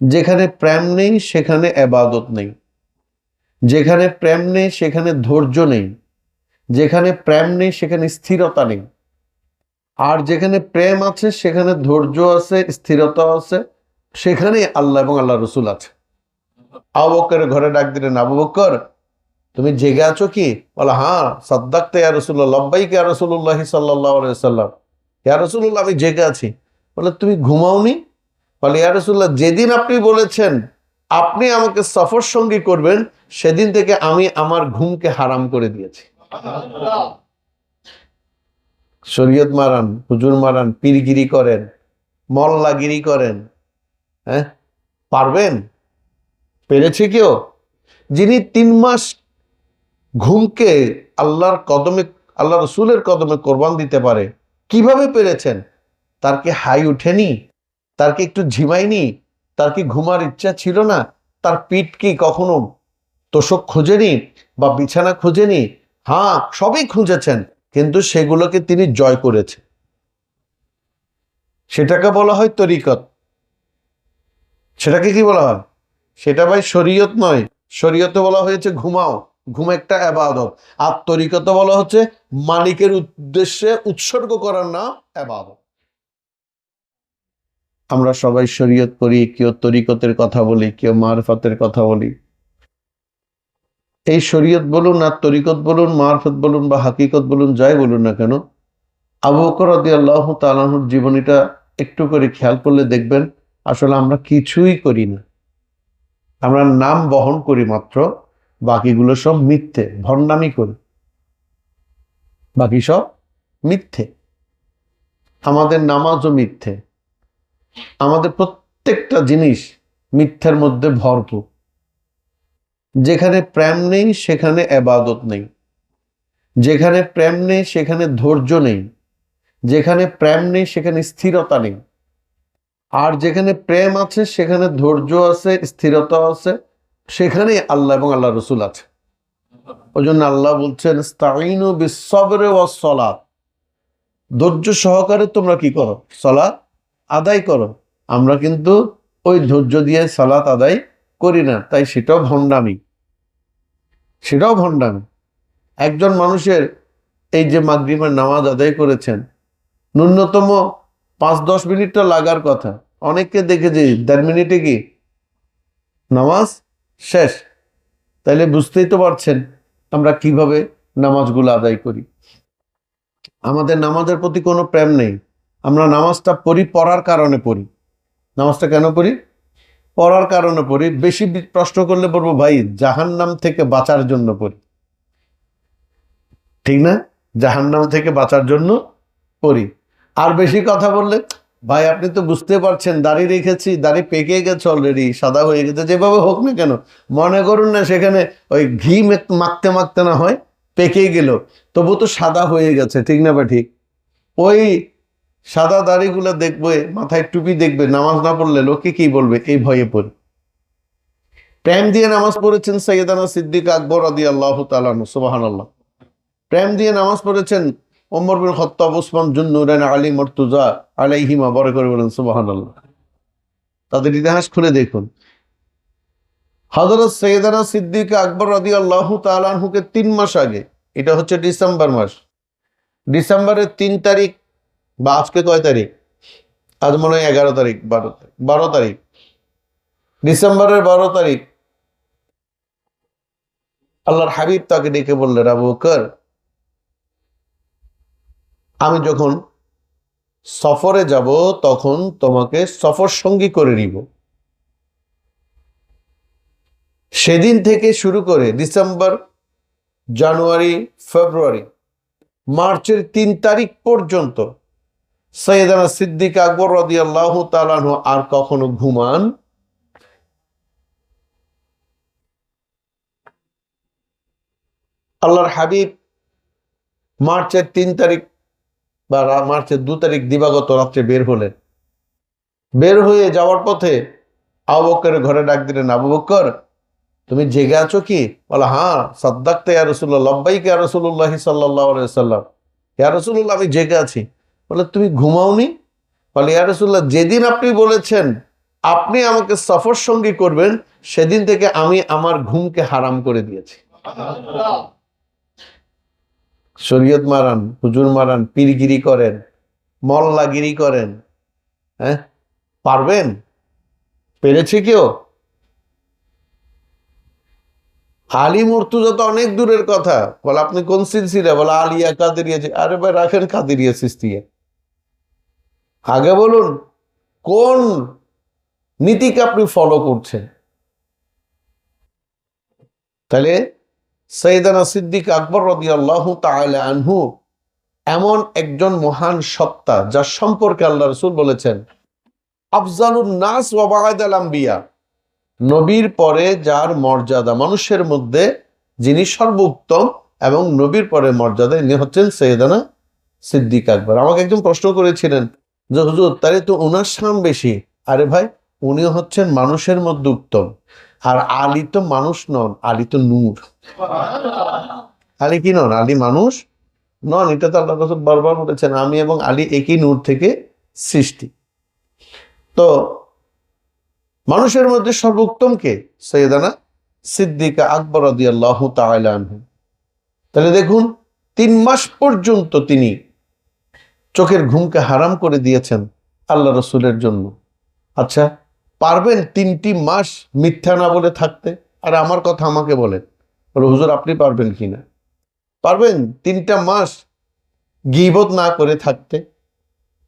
যেখানে প্রেম নেই, সেখানে এবাদত নেই। যেখানে প্রেম নেই, সেখানে ধৈর্য নেই। যেখানে প্রেম নেই, সেখানে স্থিরতা নেই। আর যেখানে প্রেম আছে, সেখানে ধৈর্য আছে, স্থিরতা আছে, সেখানে আল্লাহ এবং আল্লাহ রসুল আছে। আবু বক্করের ঘরে ডাক দিলেন, আবু বক্কর তুমি জেগে আছো কি? বলে হ্যাঁ সাদ্দাকতে ইয়া রসুল্লাহ লব্বাইকে ইয়া রসুল্লাহ সাল্লাহ সাল্লাম রসুল্লাহ আমি জেগে আছি। বলে, তুমি ঘুমাওনি? বলে, ইয়া রসুল্লাহ যেদিন আপনি বলেছেন, আপনি আমাকে সফর সঙ্গী করবেন, সেদিন থেকে আমি আমার ঘুমকে হারাম করে দিয়েছি। শরীয়ত মারান, হুজুর মারান, পীরগিরি করেন, মল্লাগিরি করেন হ্যাঁ? পারবেন? পেরেছে কেউ যিনি তিন মাস ঘুমকে আল্লাহর কদমে, আল্লাহ রসুলের কদমে কোরবান দিতে পারে, কীভাবে পেরেছেন? তার কি হাই উঠেনি? তার কি একটু ঝিমায়নি তার কি ঘুমার ইচ্ছা ছিল না? তার পিঠ কি কখনো তোষক খোঁজেনি বা বিছানা খোঁজেনি? হ্যাঁ সবই খুঁজেছেন, কিন্তু সেগুলোকে তিনি জয় করেছে। সেটাকে বলা হয় তরিকত। সেটাকে কি বলা হয়? সেটা ভাই শরীয়ত নয়। শরীয়তে বলা হয়েছে ঘুমাও। ঘুম একটা আবাদত। আর তরিকতে বলা হচ্ছে মালিকের উদ্দেশ্যে উৎসর্গ করার নাম আবাদত। আমরা সবাই শরীয়ত করি কেউ তরিকতের কথা বলি, কেউ মারফতের কথা বলি। এই শরীয়ত বলুন আর তরিকত বলুন, মারফত বলুন বা হাকিকত বলুন, যাই বলুন না কেন, আবু বকর আল্লাহ তালাহুর জীবনীটা একটু করে খেয়াল করলে দেখবেন, আসলে আমরা কিছুই করি না। আমরা নাম বহন করি মাত্র, বাকিগুলো সব মিথ্যে, ভণ্ডামি করি। বাকি সব মিথ্যে। আমাদের নামাজও মিথ্যে। আমাদের প্রত্যেকটা জিনিস মিথ্যার মধ্যে ভরপুর। যেখানে প্রেম নেই, সেখানে এবাদত নেই। যেখানে প্রেম নেই, সেখানে ধৈর্য নেই। যেখানে প্রেম নেই, সেখানে স্থিরতা নেই। আর যেখানে প্রেম আছে, সেখানে ধৈর্য আছে স্থিরতা আছে, সেখানে আল্লাহ এবং আল্লাহ রসুল আছে। ওই জন্য আল্লাহ বলছেন স্তাইনু বিশ্বরে ও সলাৎ ধৈর্য সহকারে তোমরা কি করো? সলাৎ আদায় করো। আমরা কিন্তু ওই ধৈর্য দিয়ে সালাত আদায় করি না, তাই সেটাও ভণ্ডামি। সেটাও ভণ্ডামি। একজন মানুষের এই যে মাগরিমের নামাজ আদায় করেছেন, ন্যূনতম পাঁচ দশ মিনিটটা লাগার কথা। অনেককে দেখেছি দেড় মিনিটে কি? নামাজ শেষ। তাইলে বুঝতেই তো পারছেন আমরা কীভাবে নামাজগুলো আদায় করি। আমাদের নামাজের প্রতি কোনো প্রেম নেই। আমরা নামাজটা পড়ি, পড়ার কারণে পড়ি। নামাজটা কেন পড়ি? পড়ার কারণে পড়ি। বেশি প্রশ্ন করলে বলব, ভাই, জাহান্নাম থেকে বাঁচার জন্য পড়ি। ঠিক না? জাহান্নাম থেকে বাঁচার জন্য পড়ি। আর বেশি কথা বললে, ভাই, আপনি তো বুঝতে পারছেন, দাড়ি রেখেছি, দাড়ি পেকে গেছে অলরেডি সাদা হয়ে গেছে, যেভাবে হোক না কেন। মনে করুন না, সেখানে ওই ঘি মাখতে মাখতে না হয় পেকে গেল। তবু তো সাদা হয়ে গেছে, ঠিক না বা ঠিক? ওই সাদা দাড়িগুলো দেখবে, মাথায় টুপি দেখবে, নামাজ না পড়লে লোকে কি বলবে? এই ভয়ে পড়ে। প্রেম দিয়ে নামাজ পড়েছেন সৈয়দানা সিদ্দিক আকবর আদি আল্লাহ তালান সুবাহান আল্লাহ প্রেম দিয়ে নামাজ পড়েছেন ওমর বিন খত্তাব, উসমান জুন্নুরান আলী মর্তুজা আলাইহিমা, বড় করে বলেন সুবাহান আল্লাহ তাদের ইতিহাস খুলে দেখুন। হজরত সৈয়দানা সিদ্দিক আকবর আদি আল্লাহ তালানহুকে তিন মাস আগে, এটা হচ্ছে ডিসেম্বর মাস, ডিসেম্বরের তিন তারিখ বা আজকে কয় তারিখ? আজ মনে হয় এগারো তারিখ, বারো তারিখ বারো তারিখ। ডিসেম্বরের বারো তারিখ। আল্লাহর হাবিব তাকে ডেকে বললেন, আবু বকর, আমি যখন সফরে যাব, তখন তোমাকে সফর সঙ্গী করে নিব। সেদিন থেকে শুরু করে ডিসেম্বর, জানুয়ারি, ফেব্রুয়ারি, মার্চের তিন তারিখ পর্যন্ত সৈয়দানা সিদ্দিক আকবর রদি আল্লাহ তালানহ আর কখনো ঘুমান? আল্লাহর হাবিব মার্চের তিন তারিখ বা মার্চের দু তারিখ দিবাগত রাত্রে বের হলেন। বের হয়ে যাওয়ার পথে আবু বক্করের ঘরে ডাক দিলেন, আবু বক্কর, তুমি জেগে আছো কি? বলে হ্যাঁ সাদ্দাকতে ইয়া রসুল্লাহ লব্বাইকে ইয়া রসুল্লাহ সাল্লাহ সাল্লাম ইয়া রসুল্লাহ আমি জেগে আছি। বলে, তুমি ঘুমাওনি? বলে, ইয়া রসুল্লাহ যেদিন আপনি বলেছেন, আপনি আমাকে সফর সঙ্গী করবেন, সেদিন থেকে আমি আমার ঘুমকে হারাম করে দিয়েছি। শরীয়ত মারান, হুজুর মারান, পীরগিরি করেন, মল্লাগিরি করেন হ্যাঁ? পারবেন? পেরেছে কেউ? আলী মর্তুজা তো অনেক দূরের কথা। বলে, আপনি কোন সিলসিলা বলে, আলিয়া কাদেরিয়া আরে ভাই, রাখেন কাদেরিয়া সিস্তিয়া। আগে বলুন, কোন নীতিকে আপনি ফলো করছেন? তাহলে সৈয়দানা সিদ্দিক আকবর রদি আল্লাহ আনহু এমন একজন মহান সত্তা যার সম্পর্কে আল্লাহ রসুল বলেছেন, আফজালুন নাস আম্বিয়া। নবীর পরে যার মর্যাদা মানুষের মধ্যে যিনি সর্বোত্তম এবং নবীর পরে মর্যাদা ইনি হচ্ছেন সৈয়দানা সিদ্দিক আকবর। আমাকে একজন প্রশ্ন করেছিলেন যে হুজুর, তাহলে তো ওনার সাম বেশি। আরে ভাই উনি হচ্ছেন মানুষের মধ্যে উত্তম। আর আলী তো মানুষ নন, আলী তো নূর। আলী কি নন? আলী মানুষ নন, এটা তো আল্লাহ রসুল বারবার বলেছেন। আমি এবং আলী একই নূর থেকে সৃষ্টি। তো মানুষের মধ্যে সর্বোত্তম কে? সৈয়দানা সিদ্দিকা আকবর আল্লাহ তাহলে দেখুন, তিন মাস পর্যন্ত তিনি চোখের ঘুমকে হারাম করে দিয়েছেন আল্লাহ রসুলের জন্য। আচ্ছা পারবেন তিনটি মাস মিথ্যা না বলে থাকতে? আর আমার কথা আমাকে বলেন। বলে, হুজুর, আপনি পারবেন কি না? পারবেন তিনটা মাস গিবত না করে থাকতে?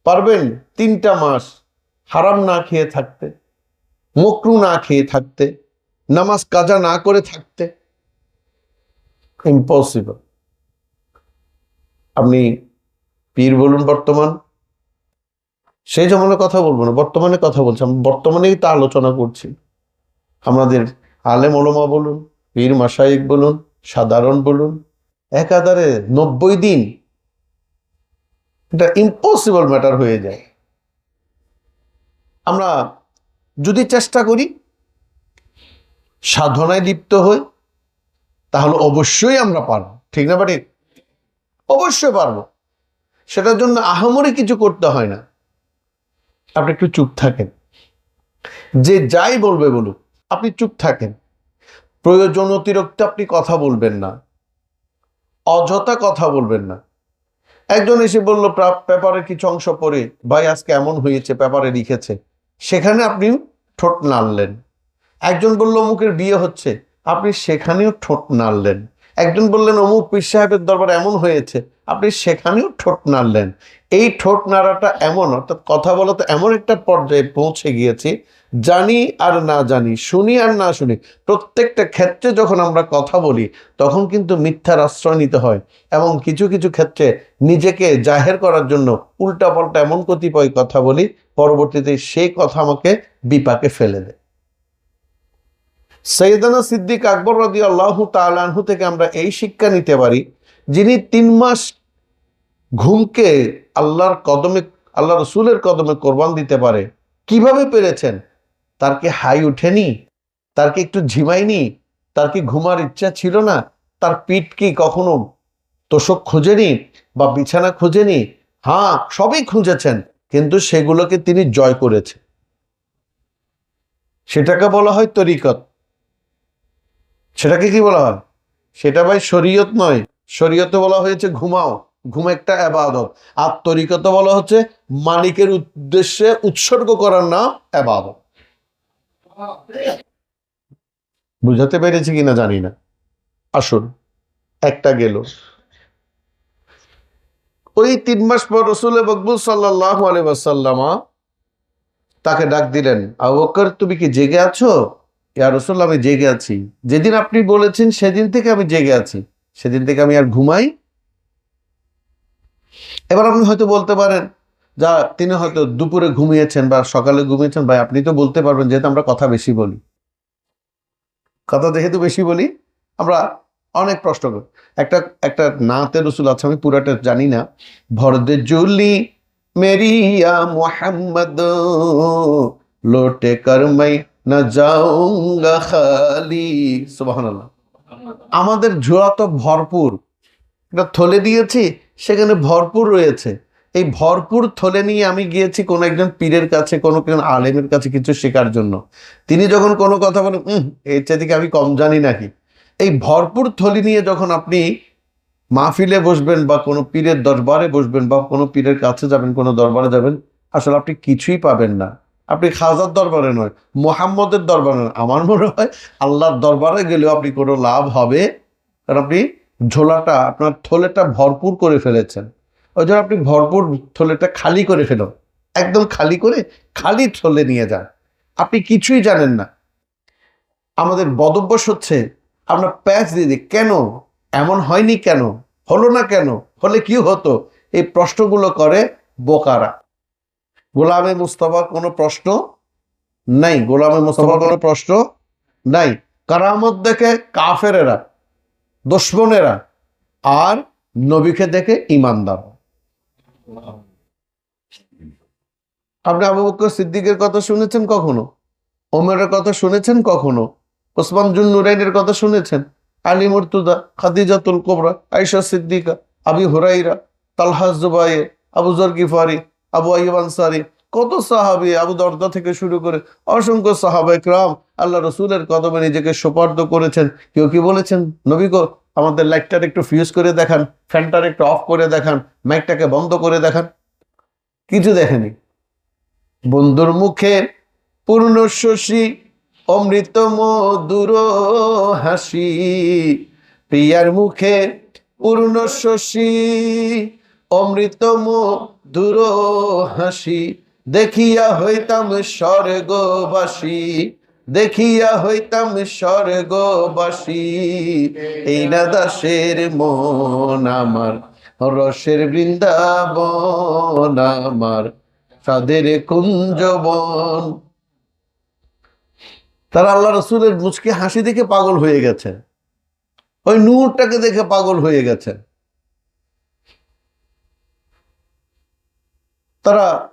পারবেন তিনটা মাস হারাম না খেয়ে থাকতে? মকরু না খেয়ে থাকতে? নামাজ কাজা না করে থাকতে? ইম্পসিবল আপনি পীর বলুন বর্তমান। সেই জমানের কথা বলব না বর্তমানে কথা বলছি। আমি বর্তমানেই তা আলোচনা করছি। আমাদের আলেম ওলমা বলুন, পীর মাসাইক বলুন, সাধারণ বলুন, একাধারে নব্বই দিন এটা ইম্পসিবল ম্যাটার হয়ে যায়। আমরা যদি চেষ্টা করি, সাধনায় লিপ্ত হই, তাহলে অবশ্যই আমরা পারব। ঠিক না বাড়ি অবশ্যই পারব। সেটার জন্য আহামরি কিছু করতে হয় না। আপনি একটু চুপ থাকেন। যে যাই বলবে বলুক, আপনি চুপ থাকেন। প্রয়োজন অতিরিক্ত আপনি কথা বলবেন না। অযথা কথা বলবেন না। একজন এসে বলল, প্রা- পেপারের কিছু অংশ পড়ে, ভাই আজকে এমন হয়েছে, পেপারে লিখেছে। সেখানে আপনি ঠোঁট নাড়লেন। একজন বলল অমুকের বিয়ে হচ্ছে। আপনি সেখানেও ঠোঁট নাড়লেন। একজন বললেন, অমুক পীর সাহেবের দরবার এমন হয়েছে, আপনি সেখানেও ঠোঁট নাড়লেন। এই ঠোঁট নাড়াটা এমন, অর্থাৎ কথা বলা তো এমন একটা পর্যায়ে পৌঁছে গিয়েছি, জানি আর না জানি, শুনি আর না শুনি, প্রত্যেকটা ক্ষেত্রে যখন আমরা কথা বলি, তখন কিন্তু মিথ্যার আশ্রয় নিতে হয় এবং কিছু কিছু ক্ষেত্রে নিজেকে জাহের করার জন্য উল্টাপাল্টা এমন কতিপয় কথা বলি, পরবর্তীতে সেই কথা আমাকে বিপাকে ফেলে দেয়। সৈয়দানা সিদ্দিক আকবর রদি আল্লাহ তালাহু থেকে আমরা এই শিক্ষা নিতে পারি, যিনি তিন মাস ঘুমকে আল্লাহর কদমে, আল্লাহ রসুলের কদমে কোরবান দিতে পারে। কীভাবে পেরেছেন? তার কি হাই উঠেনি? তার কি একটু ঝিমায়নি তার কি ঘুমার ইচ্ছা ছিল না? তার পিঠ কি কখনো তোষক খোঁজেনি বা বিছানা খোঁজেনি? হ্যাঁ সবই খুঁজেছেন, কিন্তু সেগুলোকে তিনি জয় করেছেন। সেটাকে বলা হয় তরিকত। সেটাকে কি বলা হয়? সেটা ভাই শরীয়ত নয়। শরীয়তে বলা হয়েছে ঘুমাও। ঘুম একটা আবাদত। আর তরিকত বলা হচ্ছে মালিকের উদ্দেশ্যে উৎসর্গ করার নাম আবাদত। বুঝাতে পেরেছি কিনা জানি না। আসুন, একটা গেল। ওই তিন মাস পর রসুল বকবুল সাল্লাহ আলাইসাল্লামা তাকে ডাক দিলেন, আবু বকর, তুমি কি জেগে আছো? ইয়া রসুল আমি জেগে আছি। যেদিন আপনি বলেছেন সেদিন থেকে আমি জেগে আছি। সেদিন থেকে আমি আর ঘুমাই। এবার আপনি হয়তো বলতে পারেন, যা, তিনি হয়তো দুপুরে ঘুমিয়েছেন বা সকালে ঘুমিয়েছেন। ভাই, আপনি তো বলতে পারবেন, যেহেতু আমরা কথা বেশি বলি। কথা যেহেতু বেশি বলি, আমরা অনেক প্রশ্ন করি। একটা একটা নাতে রসুল আছে, আমি পুরাটা জানি না। ভরদে জুলি মেরিয়া মোহাম্মদ, লোটে করমাই না যাউঙ্গা খালি আমাদের ঝোড়া তো ভরপুর। একটা থলে দিয়েছি, সেখানে ভরপুর রয়েছে। এই ভরপুর থলে নিয়ে আমি গিয়েছি কোনো একজন পীরের কাছে, কোনো একজন আলেমের কাছে কিছু শেখার জন্য। তিনি যখন কোনো কথা বলেন এর চাইদিকে আমি কম জানি নাকি? এই ভরপুর থলি নিয়ে যখন আপনি মাহফিলে বসবেন বা কোনো পীরের দরবারে বসবেন বা কোনো পীরের কাছে যাবেন, কোনো দরবারে যাবেন, আসলে আপনি কিছুই পাবেন না। আপনি খাজার দরবারে নয়, মোহাম্মদের দরবারে নয়। আমার মনে হয় আল্লাহর দরবারে গেলেও আপনি কোনো লাভ হবে। কারণ আপনি ঝোলাটা, আপনার থলেটা ভরপুর করে ফেলেছেন। ওই জন্য আপনি ভরপুর থলেটা খালি করে ফেলুন একদম খালি করে খালি থলে নিয়ে যান। আপনি কিছুই জানেন না। আমাদের বদভ্যাস হচ্ছে আমরা প্যাচ দিয়ে দিই, কেন? এমন হয়নি কেন? হলো না কেন? হলে কি হতো? এই প্রশ্নগুলো করে বোকারা। গোলামে মুস্তফার কোনো প্রশ্ন নাই। গোলামে মুস্তফার কোনো প্রশ্ন নাই। কারামত দেখে কাফেরেরা, দুশ্মনেরা আর নবীকে দেখে ইমানদার। আপনি আবু সিদ্দিকের কথা শুনেছেন কখনো? ওমরের কথা শুনেছেন কখনো? ওসমান জুন নুরাইনের কথা শুনেছেন? Ali Murtaza Khadijatul Kobra, Ayesha Siddiqa, Abi Huraira Talha Jubair Abu Gifari Abu আইব আনসারি, কত সাহাবি আবু দরদা থেকে শুরু করে অসংখ্য সাহাবা একরাম আল্লাহ রসুলের কদমে নিজেকে সোপার্দ করেছেন। কেউ কি বলেছেন? নবী আমাদের লাইটটার একটু ফিউজ করে দেখান ফ্যানটার একটু অফ করে দেখান মাইকটাকে বন্ধ করে দেখান। কিছু দেখেনি। বন্ধুর মুখে পূর্ণ শশী, অমৃত মধুর হাসি। প্রিয়ার মুখে পূর্ণ শশী, অমৃত মধুর হাসি দেখিয়া হইতাম স্বর্গবাসী, দেখিয়া হইতাম স্বর্গবাসী। এই না দাসের মন আমার, রসের বৃন্দাবন আমার সাদের কুঞ্জবন তারা আল্লাহ রসুলের মুচকি হাসি দেখে পাগল হয়ে গেছে। ওই নূরটাকে দেখে পাগল হয়ে গেছে। তারা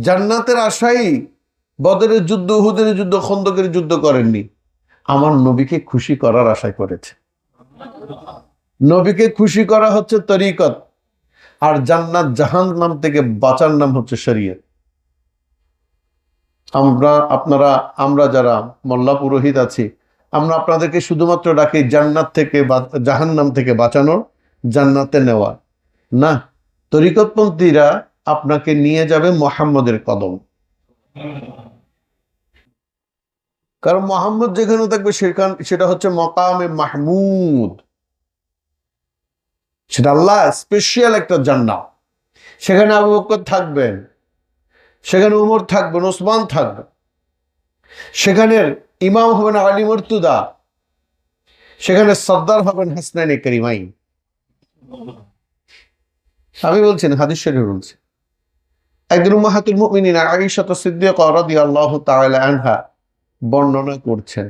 জান্নাতের আশাই বদরের যুদ্ধ, উহুদের যুদ্ধ, খন্দকের যুদ্ধ করেননি। আমার নবীকে খুশি করার আশায় করেছে। নবীকে খুশি করা হচ্ছে তরিকত। আর জান্নাত জাহান নাম থেকে বাঁচার নাম হচ্ছে শরীয়ত। আমরা, আপনারা, আমরা যারা মোল্লা পুরোহিত আছি, আমরা আপনাদেরকে শুধুমাত্র ডাকি জান্নাত থেকে জাহান নাম থেকে বাঁচানোর, জান্নাতে নেওয়া না, তরিকতপন্থীরা আপনাকে নিয়ে যাবে মোহাম্মদের কদম। কারণ মোহাম্মদ যেখানে থাকবে সেখান সেটা হচ্ছে মকামে মাহমুদ। সেটা আল্লাহ স্পেশাল একটা জান্নাত। সেখানে আবু বকর থাকবেন, সেখানে উমর থাকবেন, ওসমান থাকবেন। সেখানের ইমাম হবেন আলী মর্তুদা, সেখানে সর্দার হবেন হাসনানি করিমাই। আমি বলছেন হাদিস শরীফ বলছি। একদিন উম্মাহাতুল মুমিনিন আয়েশা সিদ্দিকা রাদিয়াল্লাহু তাআলা আনহা বর্ণনা করছেন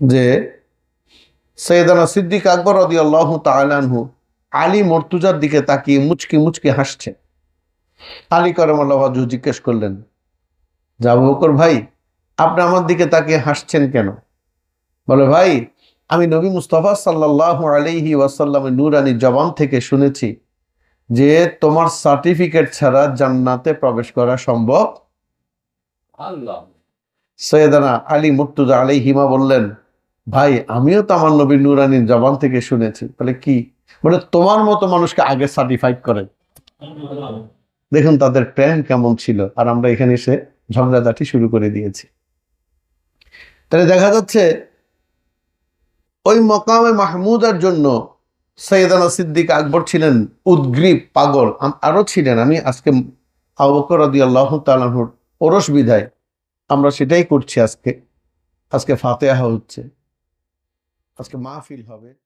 যে সৈয়দানা সিদ্দিক আকবর রাদিয়াল্লাহু তাআলা আনহু আলী মর্তুজার দিকে তাকিয়ে মুচকি মুচকি হাসছে। আলী করমাল্লাহ জিজ্ঞেস করলেন যাব বকর ভাই, আপনি আমার দিকে তাকিয়ে হাসছেন কেন? বলে, ভাই, আমি নবী মুস্তফা সাল্লাহ আলাইহি ওয়াসাল্লামের নুরানি জবান থেকে শুনেছি যে তোমার সার্টিফিকেট ছাড়া জান্নাতে প্রবেশ করা সম্ভব? সৈয়দানা আলী মুর্তুজা আলী হিমা বললেন ভাই আমিও তো আমার নবী নুরানির জবান থেকে শুনেছি। বলে কি? বলে তোমার মতো মানুষকে আগে সার্টিফাইড করে। দেখুন তাদের প্রেম কেমন ছিল আর আমরা এখানে এসে ঝগড়াঝাটি শুরু করে দিয়েছি। তাহলে দেখা যাচ্ছে ওই মকামে মাহমুদার জন্য সৈয়দানা সিদ্দিক আকবর ছিলেন উদ্গ্রীব পাগল। আরও ছিলেন। আমি আজকে আবকর আদি আল্লাহ তালাহুর ওরস বিধায় আমরা সেটাই করছি আজকে। আজকে ফাতেহা হচ্ছে। আজকে মাহফিল হবে।